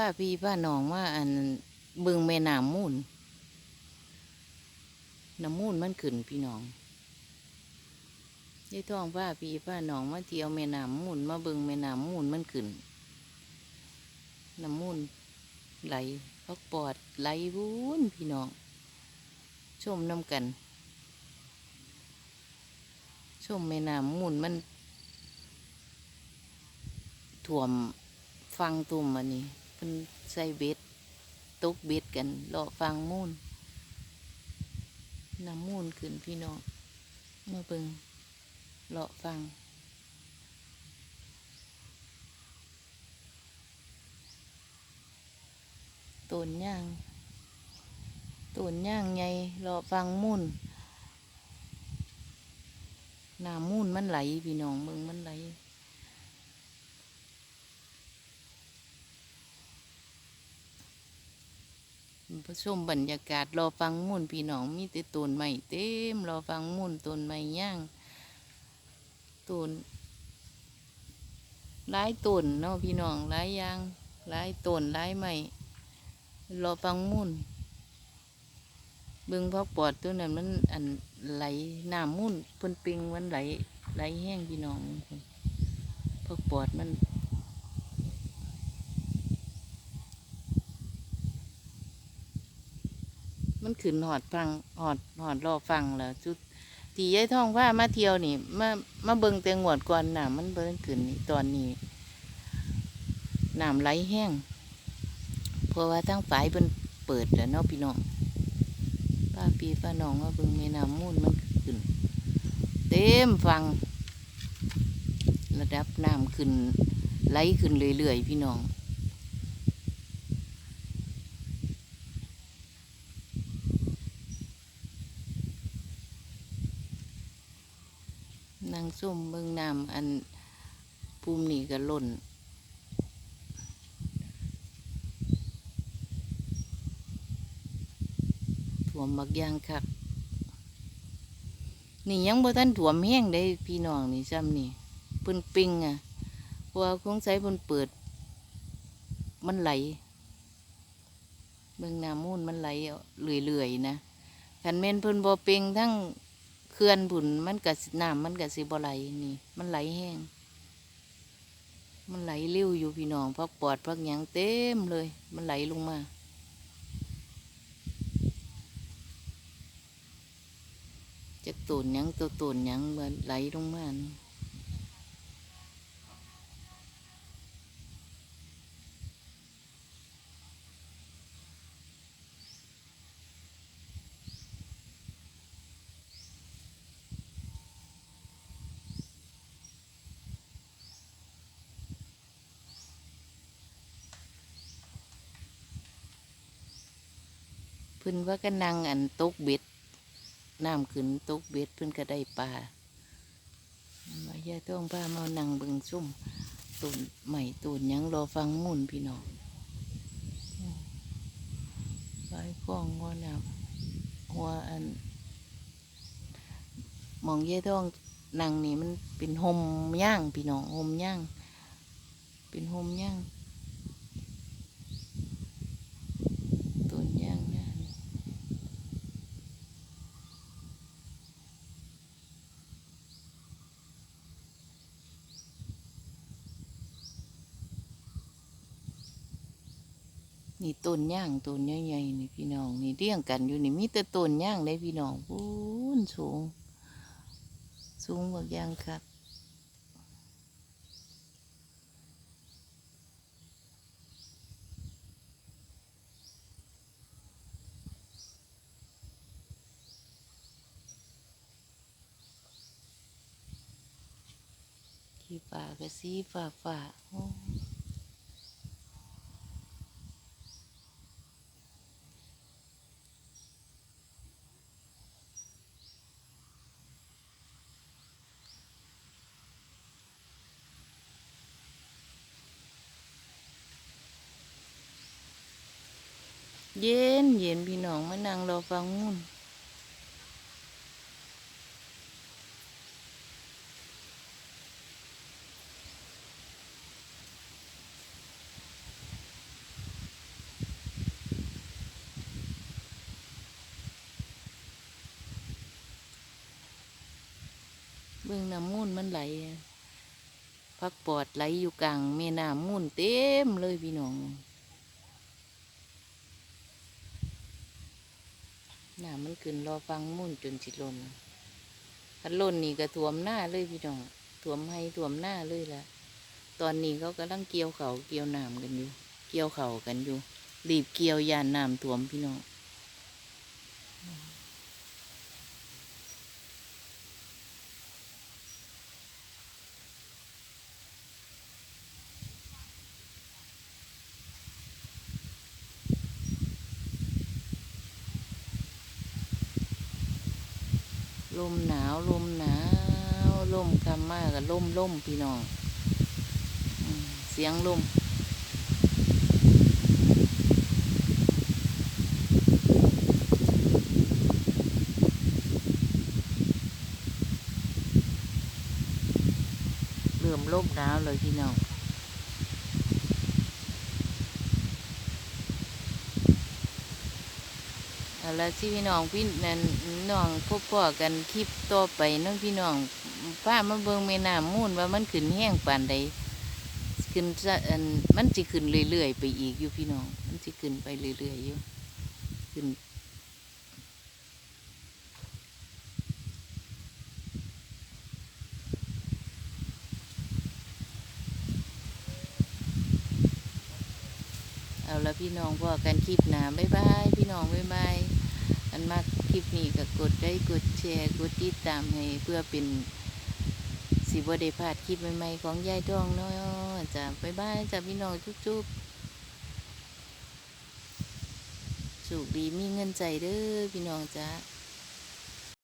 ผ้าพี่ผ้าน้องว่าอันบึงแม่น้ำมูลน้ำมูลมันขึ้นพี่น้องยายท้องผ้าพี่ผ้าน้องมาเที่ยวแม่น้ำมูลมาบึงแม่น้ำมูลมันขึ้นน้ำมูลไหลพักปอดไหลวุ้นพี่น้องชมน้ำกันชมแม่น้ำมูลมันถ่วมฟังตุ่มอันนี้ เป็นใส่เบ็ดตกเบ็ดกันเลาะฟังมูลน้ำมูลขึ้นพี่น้องมาเบิงเลาะฟังต้นย่างต้นย่างไงเลาะฟังมูลน้ำมูลมันไหลพี่น้องเบิงมันไหล ผู้ชมบรรยากาศรอฟังมุ่นพี่น้องมีแต่ต้นไม้เต็มรอฟังมุ่นต้นไม้ย่างต้นหลายต้นเนาะพี่น้องหลายย่างหลายต้นหลายไม้รอฟังมุ่นเบิ่งพักปอดตัวนั้นมันอันไหลน้ำมุ่นเพิ่นปิงมันไหลไหลแห้งพี่น้องพักปอดมัน มันขึ้นหอดฟังหอดหอดรอฟังแล้วจุดตียายท่องว่ามาเที่ยวนี่มามาเบิงเตียงหวดก่อนน้ำมันเบิ้งขึ้นนี่ตอนนี้น้ำไหลแห้งเพราะว่าทั้งฝายเป็นเปิดแล้วเนาะพี่น้องป้าปีป้าน้องว่าเบิงแม่น้ำมูลมันขึ้น เต็มฟัง ระดับน้ำขึ้นไหลขึ้นเรื่อยๆพี่น้อง นางส้มเบิ่งน้ำอันภูมินี่ก็ล่นถ่วมบักยางคักนี่ยังบ่ทันถ่วมแห้งได้พี่น้องนี่ซ้ำนี่เพิ่นปิงอะเพราะว่าคงใช้เพิ่นเปิด มันไหลเบิ่งน้ำมูลมันไหลเรื่อยๆนะคันแม่นเพิ่นบ่เปิงทั้ง ขื่อนผุนมันกับน้ำมันกับสิบ่ไหลนี่ มันไหลแห้ง มันไหลเร็วอยู่พี่น้องพักปอดพักหยังเต็มเลย มันไหลลงมา จะตูนหยังตัวตูนหยังมันไหลลงมานี่ เพิ่นว่าก็นั่งอันตกเบ็ดน้ำขึ้นตกเบ็ดเพิ่นก็ได้ปลาว่าย่าต้องพามานั่งเบิ่งซุ่มตูนใหม่ตูนยังรอฟังมุ่นพี่น้องไว้คล้องหัวน้ำหัวอันมองย่าต้องนั่งนี่มันเป็นหมย่างพี่น้องหมย่าง เป็นหมย่างต้นย่างย่าง นี่ต้นย่างต้นใหญ่ๆนี่พี่น้องนี่เรียงกันอยู่นี่มีแต่ต้นย่างได้พี่น้องพูนสูง สูงบักย่างครับขี้ป่าก็สีฟ้าฟ้าโอ้ เย็นเย็นพี่น้องมานั่งรอฟังมุ่นเบื้องน้ำมุ่นมันไหลพักปอดไหลอยู่กลางเมน้ำมุ่นเต็มเลยพี่น้อง น้ามันขึ้นรอฟังมุ่นจนสิลมคันล่นนี่ก็ถ่วมหน้าเลยพี่น้องถ่วมให้ถ่วมหน้าเลยล่ะ ตอนนี้เขากำลังเกี่ยวเขาเกี่ยวน้ำกันอยู่ เกี่ยวเขากันอยู่รีบเกี่ยวยานน้ำถ่วมพี่น้อง ลมหนาวลมหนาวลมคำมากกับลมลมพี่น้องเสียงลมเริ่มลมหนาวเลยพี่น้อง เอาละที่พี่น้องพี่นั่นน้องพบพ่อกันคลิปต่อไปน้องพี่น้องป้ามาเบิ่งแม่น้ำมูลว่ามันขึ้นแห้งปานใดขึ้นจะมันสิขึ้นเรื่อยๆไปอีกอยู่พี่น้อง มันสิขึ้นไปเรื่อยๆอยู่ขึ้นเอาละพี่น้องพ่อกันคลิปหนาบ๊ายบาย พี่น้องบ๊ายบาย นมากคลิปนี้ก็กดได้กดแชร์ กดติดตามให้เพื่อเป็นสีบดีพลาดคลิปใหม่ๆของยายทองเนาะจ้ะบ๊ายบายจ้ะพี่น้องจุ๊บๆสุขดีมีเงินใจเด้อพี่น้องจ้ะ